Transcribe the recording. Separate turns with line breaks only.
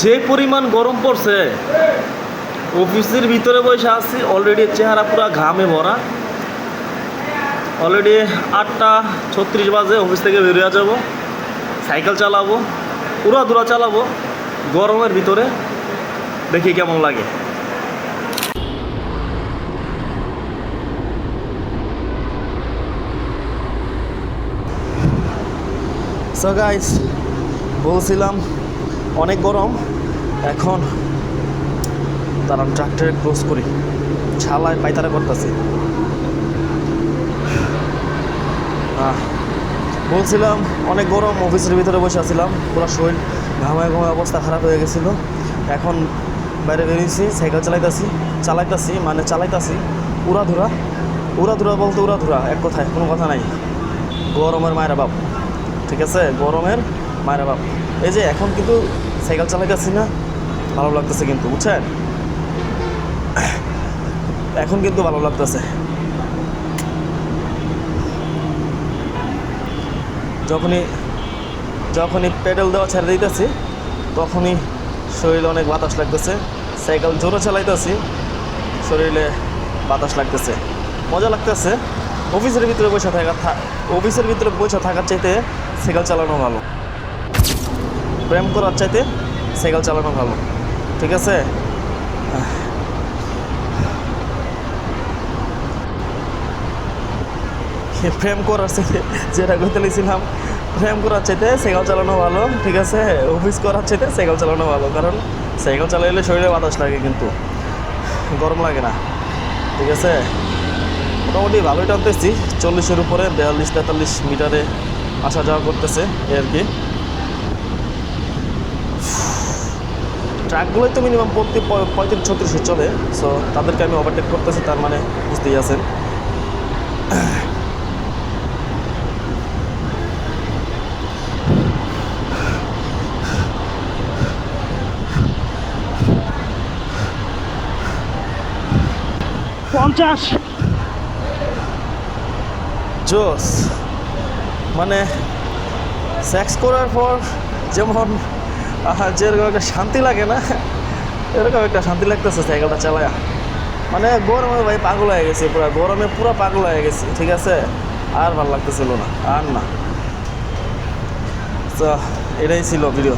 যে পরিমাণ গরম পড়ছে, অফিসের ভিতরে বসে আছি অলরেডি চেহারা পুরো ঘামে ভরা। অলরেডি আটটা ছত্রিশ বাজে অফিস থেকে বেরিয়ে যাব সাইকেল চালাবো পুরো দূরা চালাবো, গরমের ভিতরে। দেখি কেমন লাগে। সো গাইস বলছিলাম অনেক গরম। এখন তারা ট্রাক্টরে ক্রস করি। ছালায় পাইতারা করতেছি। বলছিলাম, অনেক গরম, অফিসের ভিতরে বসে আছিলাম। পুরো শরীর ঘামায় ঘামায় অবস্থা খারাপ হয়ে গেছিল। এখন বাইরে বেরিয়েছি, সাইকেল চালাইতাছি চালাইতাছি মানে চালাইতাছি। উড়াধুরা উড়াধুরা বলতে উড়াধুরা, এক কথায়, কোনো কথা নাই। গরমের মায়েরা বাপ, ঠিক আছে? গরমের মায়েরা বাপ। এই যে, এখন কিন্তু সাইকেল চালাইতেছি না, ভালো লাগতেছে কিন্তু, বুঝছেন? এখন কিন্তু ভালো লাগতেছে। যখনই যখনই পেডেল দেওয়া ছেড়ে দিতেছি, তখনই শরীরে অনেক বাতাস লাগতেছে। সাইকেল জোরে চালাইতেছি, শরীরে বাতাস লাগতেছে। মজা লাগতেছে। অফিসের ভিতরে বসে থাকা অফিসের ভিতরে বসে থাকার চাইতে সাইকেল চালানো ভালো। প্রেম করার চাইতে সাইকেল চালানো ভালো। ঠিক আছে? প্রেম করার চাইতে, যেটা করতে প্রেম করার চাইতে সাইকেল চালানো ভালো, ঠিক আছে? অফিস করার চাইতে সাইকেল চালানো ভালো, কারণ সাইকেল চালাইলে শরীরে বাতাস লাগে কিন্তু, গরম লাগে না, ঠিক আছে? মোটামুটি ভালোই টানতেছি, চল্লিশের উপরে, বিয়াল্লিশ, তেতাল্লিশ মিটারে আসা যাওয়া করতেছে, এই আর কি। ট্রাকগুলোই তো মিনিমাম প্রতি পঁয়ত্রিশ ছত্রিশে চলে সো তাদেরকে আমি ওভারটেক করতেছি তার মানে বুঝতেই আছেন।
পঞ্চাশ।
জোস। মানে সেক্স করার পর যেমন যেরকম একটা শান্তি লাগে না, এরকম একটা শান্তি লাগতেছে সাইকেলটা চালায়। মানে গরমে ভাই পাগল হয়ে গেছে পুরো, গরমে পুরো পাগল হয়ে গেছে, ঠিক আছে? আর ভালো লাগতেছিল না, আর না। তো, এটাই ছিল ভিডিও